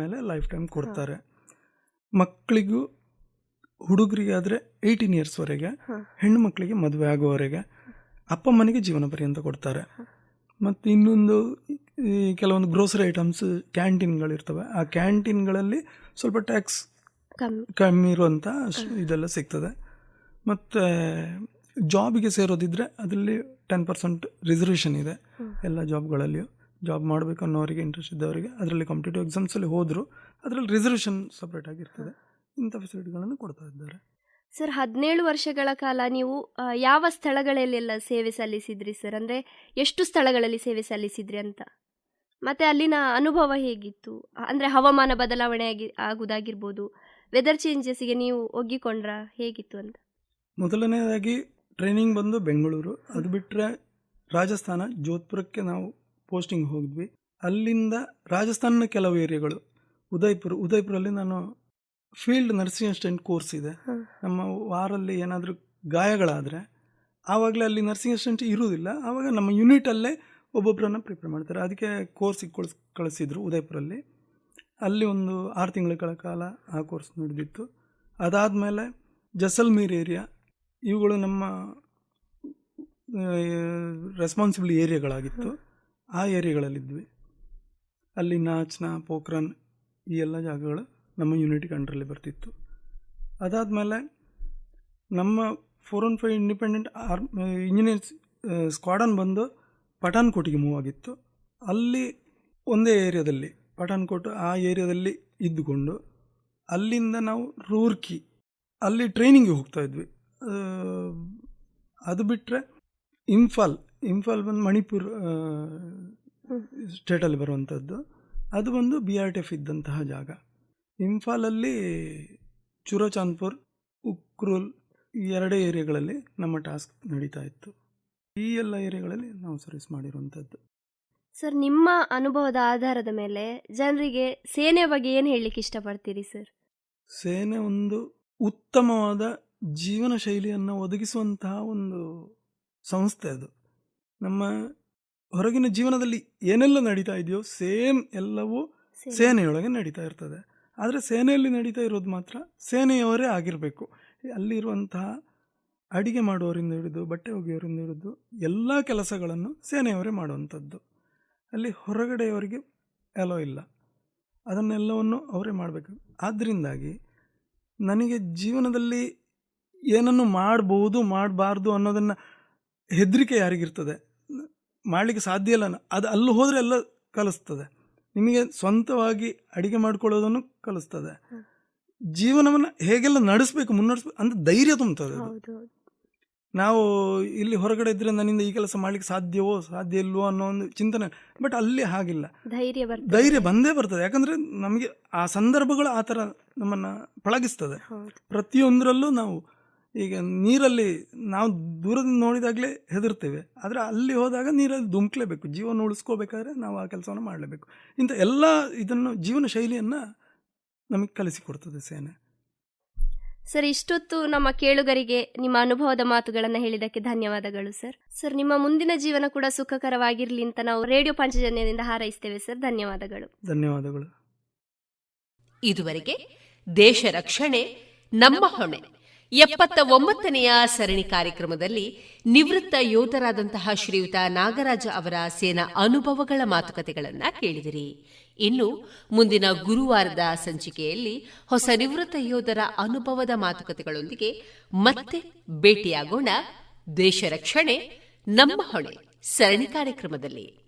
ಮೇಲೆ ಲೈಫ್ ಟೈಮ್ ಕೊಡ್ತಾರೆ. ಮಕ್ಕಳಿಗೂ ಹುಡುಗರಿಗೆ ಆದರೆ ಏಯ್ಟೀನ್ ಇಯರ್ಸ್ವರೆಗೆ ಹೆಣ್ಣು ಮಕ್ಕಳಿಗೆ ಮದುವೆ ಆಗುವವರೆಗೆ ಅಪ್ಪ ಅಮ್ಮನಿಗೆ ಜೀವನ ಪರ್ಯಂತ ಕೊಡ್ತಾರೆ. ಮತ್ತು ಇನ್ನೊಂದು ಈ ಕೆಲವೊಂದು ಗ್ರೋಸರಿ ಐಟಮ್ಸ್ ಕ್ಯಾಂಟೀನ್ಗಳಿರ್ತವೆ ಆ ಕ್ಯಾಂಟೀನ್ಗಳಲ್ಲಿ ಸ್ವಲ್ಪ ಟ್ಯಾಕ್ಸ್ ಕಮ್ಮಿ. ಇರುವಂಥ ಇದೆಲ್ಲ ಸಿಗ್ತದೆ. ಮತ್ತು ಜಾಬಿಗೆ ಸೇರೋದಿದ್ರೆ ಅದರಲ್ಲಿ ಟೆನ್ ಪರ್ಸೆಂಟ್ ರಿಸರ್ವೇಷನ್ ಇದೆ. ಎಲ್ಲ ಜಾಬ್ಗಳಲ್ಲಿಯೂ ಜಾಬ್ ಮಾಡಬೇಕು ಅನ್ನೋರಿಗೆ ಇಂಟ್ರೆಸ್ಟ್ ಇದ್ದವರಿಗೆ ಅದರಲ್ಲಿ ಕಾಂಪಿಟೇಟಿವ್ ಎಕ್ಸಾಮ್ಸಲ್ಲಿ ಹೋದರೂ ಅದರಲ್ಲಿ ರಿಸರ್ವೇಷನ್ ಸಪ್ರೇಟ್ ಆಗಿರ್ತದೆ. ಇಂಥ ಫೆಸಿಲಿಟಿಗಳನ್ನು ಕೊಡ್ತಾ ಇದ್ದಾರೆ. ಸರ್ ಹದಿನೇಳು ವರ್ಷಗಳ ಕಾಲ ನೀವು ಯಾವ ಸ್ಥಳಗಳಲ್ಲೆಲ್ಲ ಸೇವೆ ಸಲ್ಲಿಸಿದ್ರಿ ಸರ್? ಅಂದರೆ ಎಷ್ಟು ಸ್ಥಳಗಳಲ್ಲಿ ಸೇವೆ ಸಲ್ಲಿಸಿದ್ರಿ ಅಂತ? ಮತ್ತೆ ಅಲ್ಲಿನ ಅನುಭವ ಹೇಗಿತ್ತು? ಅಂದರೆ ಹವಾಮಾನ ಬದಲಾವಣೆ ಆಗಿ ಆಗುವುದಾಗಿರ್ಬೋದು ವೆದರ್ ಚೇಂಜಸ್ಗೆ ನೀವು ಒಗ್ಗಿಕೊಂಡ್ರ? ಹೇಗಿತ್ತು ಅಂತ? ಮೊದಲನೇದಾಗಿ ಟ್ರೈನಿಂಗ್ ಬಂದು ಬೆಂಗಳೂರು. ಅದು ಬಿಟ್ಟರೆ ರಾಜಸ್ಥಾನ ಜೋಧ್ಪುರಕ್ಕೆ ನಾವು ಪೋಸ್ಟಿಂಗ್ ಹೋಗಿದ್ವಿ. ಅಲ್ಲಿಂದ ರಾಜಸ್ಥಾನ ಕೆಲವು ಏರಿಯಾಗಳು ಉದಯ್ಪುರ್ ಉದಯ್ಪುರಲ್ಲಿ ನಾನು ಫೀಲ್ಡ್ ನರ್ಸಿಂಗ್ ಅಸಿಸ್ಟೆಂಟ್ ಕೋರ್ಸ್ ಇದೆ. ನಮ್ಮ ವಾರಲ್ಲಿ ಏನಾದರೂ ಗಾಯಗಳಾದರೆ ಆವಾಗಲೇ ಅಲ್ಲಿ ನರ್ಸಿಂಗ್ ಅಸಿಸ್ಟೆಂಟ್ ಇರುವುದಿಲ್ಲ. ಆವಾಗ ನಮ್ಮ ಯೂನಿಟಲ್ಲೇ ಒಬ್ಬೊಬ್ಬರನ್ನ ಪ್ರಿಪೇರ್ ಮಾಡ್ತಾರೆ. ಅದಕ್ಕೆ ಕೋರ್ಸಿಗೆ ಕಳಿಸ್ ಕಳಿಸಿದ್ರು ಉದಯ್ಪುರಲ್ಲಿ. ಅಲ್ಲಿ ಒಂದು ಆರು ತಿಂಗಳ ಕಾಲ ಆ ಕೋರ್ಸ್ ನಡೆದಿತ್ತು. ಅದಾದಮೇಲೆ ಜಸಲ್ಮೀರ್ ಏರಿಯಾ ಇವುಗಳು ನಮ್ಮ ರೆಸ್ಪಾನ್ಸಿಬಲ್ ಏರಿಯಾಗಳಾಗಿತ್ತು ಆ ಏರಿಯಾಗಳಲ್ಲಿದ್ವಿ. ಅಲ್ಲಿ ನಾಚ್ನ ಪೋಖ್ರಾನ್ ಈ ಎಲ್ಲ ಜಾಗಗಳು ನಮ್ಮ ಯೂನಿಟಿ ಕಂಟ್ರಲ್ಲಿ ಬರ್ತಿತ್ತು. ಅದಾದಮೇಲೆ ನಮ್ಮ four one five independent arm engineers squadron ಬಂದು ಪಠಾನ್ಕೋಟಿಗೆ ಮೂವ್ ಆಗಿತ್ತು. ಅಲ್ಲಿ ಒಂದೇ ಏರಿಯಾದಲ್ಲಿ, ಪಠಾನ್ಕೋಟ್ ಆ ಏರಿಯಾದಲ್ಲಿ ಇದ್ದುಕೊಂಡು ಅಲ್ಲಿಂದ ನಾವು ರೂರ್ಕಿ, ಅಲ್ಲಿ ಟ್ರೈನಿಂಗಿಗೆ ಹೋಗ್ತಾ ಇದ್ವಿ. ಅದು ಬಿಟ್ಟರೆ ಇಂಫಾಲ್ ಇಂಫಾಲ್ ಬಂದು ಮಣಿಪುರ್ ಸ್ಟೇಟಲ್ಲಿ ಬರುವಂಥದ್ದು. ಅದು ಬಂದು ಬಿ ಆರ್ ಟಿ ಎಫ್ ಇದ್ದಂತಹ ಜಾಗ. ಇಂಫಾಲಲ್ಲಿ ಚುರಚಾಂದ್ಪುರ್ ಉಕ್ರೂಲ್ ಈ ಎರಡೇ ಏರಿಯಾಗಳಲ್ಲಿ ನಮ್ಮ ಟಾಸ್ಕ್ ನಡೀತಾ ಇತ್ತು. ಈ ಎಲ್ಲ ಏರಿಯಾಗಳಲ್ಲಿ ನಾವು ಸರ್ವಿಸ್ ಮಾಡಿರುವಂಥದ್ದು. ಸರ್ ನಿಮ್ಮ ಅನುಭವದ ಆಧಾರದ ಮೇಲೆ ಜನರಿಗೆ ಸೇನೆ ಬಗ್ಗೆ ಏನು ಹೇಳಲಿಕ್ಕೆ ಇಷ್ಟಪಡ್ತೀರಿ ಸರ್? ಸೇನೆ ಒಂದು ಉತ್ತಮವಾದ ಜೀವನ ಶೈಲಿಯನ್ನು ಒದಗಿಸುವಂತಹ ಒಂದು ಸಂಸ್ಥೆ ಅದು. ನಮ್ಮ ಹೊರಗಿನ ಜೀವನದಲ್ಲಿ ಏನೆಲ್ಲ ನಡೀತಾ ಇದೆಯೋ ಸೇಮ್ ಎಲ್ಲವೂ ಸೇನೆಯೊಳಗೆ ನಡೀತಾ ಇರ್ತದೆ. ಆದರೆ ಸೇನೆಯಲ್ಲಿ ನಡೀತಾ ಇರೋದು ಮಾತ್ರ ಸೇನೆಯವರೇ ಆಗಿರಬೇಕು. ಅಲ್ಲಿರುವಂತಹ ಅಡಿಗೆ ಮಾಡುವವರಿಂದ ಹಿಡಿದು ಬಟ್ಟೆ ಒಗೆಯೋರಿಂದ ಹಿಡಿದು ಎಲ್ಲ ಕೆಲಸಗಳನ್ನು ಸೇನೆಯವರೇ ಮಾಡುವಂಥದ್ದು. ಅಲ್ಲಿ ಹೊರಗಡೆಯವರಿಗೆ ಎಲ್ಲೋ ಇಲ್ಲ. ಅದನ್ನೆಲ್ಲವನ್ನು ಅವರೇ ಮಾಡಬೇಕು. ಆದ್ದರಿಂದಾಗಿ ನನಗೆ ಜೀವನದಲ್ಲಿ ಏನನ್ನು ಮಾಡಬಹುದು ಮಾಡಬಾರ್ದು ಅನ್ನೋದನ್ನು ಹೆದರಿಕೆ ಯಾರಿಗಿರ್ತದೆ? ಮಾಡಲಿಕ್ಕೆ ಸಾಧ್ಯ ಇಲ್ಲ ಅದು ಅಲ್ಲಿ ಹೋದರೆ ಎಲ್ಲ ಕಲಿಸ್ತದೆ. ನಿಮಗೆ ಸ್ವಂತವಾಗಿ ಅಡಿಗೆ ಮಾಡ್ಕೊಳ್ಳೋದನ್ನು ಕಲಿಸ್ತದೆ. ಜೀವನವನ್ನು ಹೇಗೆಲ್ಲ ನಡೆಸಬೇಕು ಮುನ್ನಡೆಸ್ಬೇಕು ಅಂತ ಧೈರ್ಯ ತುಂಬ್ತದೆ ನಾವು ಇಲ್ಲಿ ಹೊರಗಡೆ ಇದ್ರೆ ನನ್ನಿಂದ ಈ ಕೆಲಸ ಮಾಡ್ಲಿಕ್ಕೆ ಸಾಧ್ಯವೋ ಸಾಧ್ಯ ಇಲ್ವೋ ಅನ್ನೋ ಒಂದು ಚಿಂತನೆ ಬಟ್ ಅಲ್ಲಿ ಹಾಗಿಲ್ಲ. ಧೈರ್ಯ ಧೈರ್ಯ ಬಂದೇ ಬರ್ತದೆ. ಯಾಕಂದ್ರೆ ನಮಗೆ ಆ ಸಂದರ್ಭಗಳು ಆ ನಮ್ಮನ್ನ ನಮ್ಮನ್ನು ಪಳಗಿಸ್ತದೆ. ಪ್ರತಿಯೊಂದರಲ್ಲೂ ನಾವು ಈಗ ನೀರಲ್ಲಿ ನಾವು ದೂರದಿಂದ ನೋಡಿದಾಗಲೇ ಹೆದರ್ತೇವೆ. ಆದರೆ ಅಲ್ಲಿ ಹೋದಾಗ ನೀರಲ್ಲಿ ಧುಮುಕ್ಲೇಬೇಕು. ಜೀವನ ಉಳಿಸ್ಕೋಬೇಕಾದ್ರೆ ನಾವು ಆ ಕೆಲಸವನ್ನು ಮಾಡಲೇಬೇಕು. ಇಂಥ ಎಲ್ಲ ಇದನ್ನು ಜೀವನ ಶೈಲಿಯನ್ನು ನಮಗೆ ಕಲಿಸಿಕೊಡ್ತದೆ ಸೇನೆ. ಸರ್ ಇಷ್ಟೊತ್ತು ನಮ್ಮ ಕೇಳುಗರಿಗೆ ನಿಮ್ಮ ಅನುಭವದ ಮಾತುಗಳನ್ನು ಹೇಳಿದಕ್ಕೆ ಧನ್ಯವಾದಗಳು ಸರ್. ಸರ್ ನಿಮ್ಮ ಮುಂದಿನ ಜೀವನ ಕೂಡ ಸುಖಕರವಾಗಿರಲಿ ಅಂತ ನಾವು ರೇಡಿಯೋ ಪಂಚಜನ್ಯದಿಂದ ಹಾರೈಸ್ತೇವೆ ಸರ್. ಧನ್ಯವಾದಗಳು. ಧನ್ಯವಾದಗಳು. ಇದುವರೆಗೆ ದೇಶ ರಕ್ಷಣೆ ನಮ್ಮ ಹೊಣೆ. ಎಪ್ಪತ್ತ ಒಂಬತ್ತನೆಯ ಸರಣಿ ಕಾರ್ಯಕ್ರಮದಲ್ಲಿ ನಿವೃತ್ತ ಯೋಧರಾದಂತಹ ಶ್ರೀಯುತ ನಾಗರಾಜ ಅವರ ಸೇನಾ ಅನುಭವಗಳ ಮಾತುಕತೆಗಳನ್ನು ಕೇಳಿದಿರಿ. ಇನ್ನು ಮುಂದಿನ ಗುರುವಾರದ ಸಂಚಿಕೆಯಲ್ಲಿ ಹೊಸ ನಿವೃತ್ತ ಯೋಧರ ಅನುಭವದ ಮಾತುಕತೆಗಳೊಂದಿಗೆ ಮತ್ತೆ ಭೇಟಿಯಾಗೋಣ. ದೇಶ ರಕ್ಷಣೆ, ನಮ್ಮ ಹೊಣೆ. ಸರಣಿ ಕಾರ್ಯಕ್ರಮದಲ್ಲಿ.